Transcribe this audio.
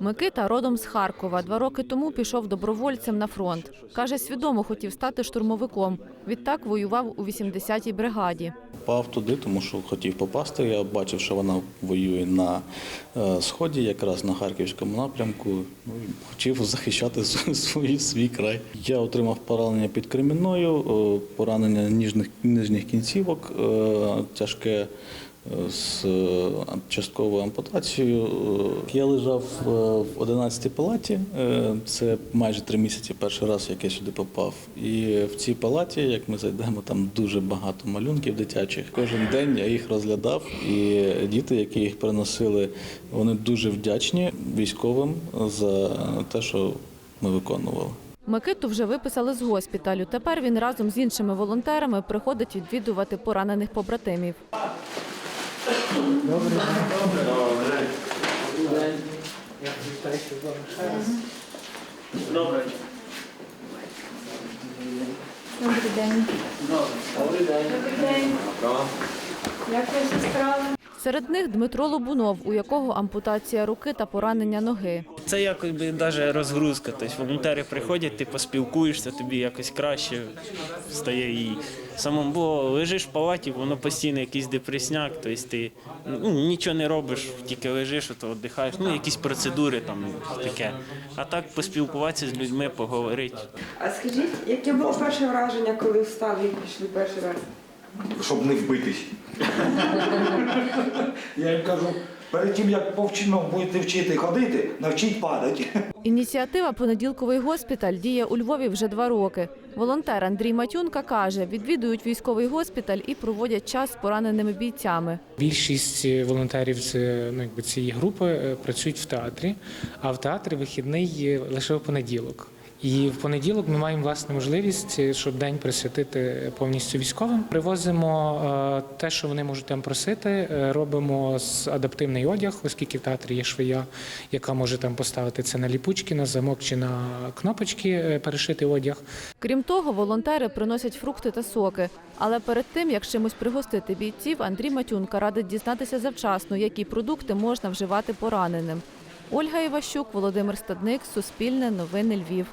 Микита родом з Харкова. Два роки тому пішов добровольцем на фронт. Каже, свідомо хотів стати штурмовиком. Відтак воював у 80-й бригаді. Попав туди, тому що хотів попасти. Я бачив, що вона воює на е, сході, якраз на харківському напрямку. Ну, хотів захищати свій, свій край. Я отримав поранення під Кремінною, е, поранення ніжних, нижніх кінцівок, е, тяжке. З е, частковою ампутацією. Е, Я лежав е, в 11-й палаті. Це майже три місяці перший раз, як я сюди попав. І в цій палаті, як ми зайдемо, там дуже багато малюнків дитячих. Кожен день я їх розглядав, і діти, які їх приносили, вони дуже вдячні військовим за те, що ми виконували. Микиту вже виписали з госпіталю. Тепер він разом з іншими волонтерами приходить відвідувати поранених побратимів. Dobry dzień. Dobry. Dobry. Jak witajcie w Warszawie. Dobry. Dobry den. Dobry dzień. Dobry Серед них Дмитро Лобунов, у якого ампутація руки та поранення ноги. Це якби навіть розгрузка. Тобто волонтери приходять, ти поспілкуєшся, тобі якось краще стає і самому. Бо лежиш в палаті, воно постійно якийсь депресняк, тобто ти ну, нічого не робиш, тільки лежиш, то віддихаєш, ну якісь процедури там таке. А так поспілкуватися з людьми, поговорити. А скажіть, яке було перше враження, коли встали і пішли перший раз? Щоб не вбитись. Я їм кажу, перед тим як повчинок будете вчити ходити, навчіть падати. Ініціатива Понеділковий госпіталь діє у Львові вже два роки. Волонтер Андрій Матюнка каже, відвідують військовий госпіталь і проводять час з пораненими бійцями. Більшість волонтерів з ну, якби, цієї групи е, працюють в театрі, а в театрі вихідний лише в понеділок. І в понеділок ми маємо власне можливість, е, щоб день присвятити повністю військовим. Привозимо е, те, що вони можуть там просити. е, Робимо адаптивний одяг, оскільки в театрі є швея, яка може там поставити це на ліпучки, на замок чи на кнопочки, перешити одяг. Крім того, волонтери приносять фрукти та соки. Але перед тим, як чимось пригостити бійців, Андрій Матюнка радить дізнатися завчасно, які продукти можна вживати пораненим. Ольга Іващук, Володимир Стадник, Суспільне, Новини Львів.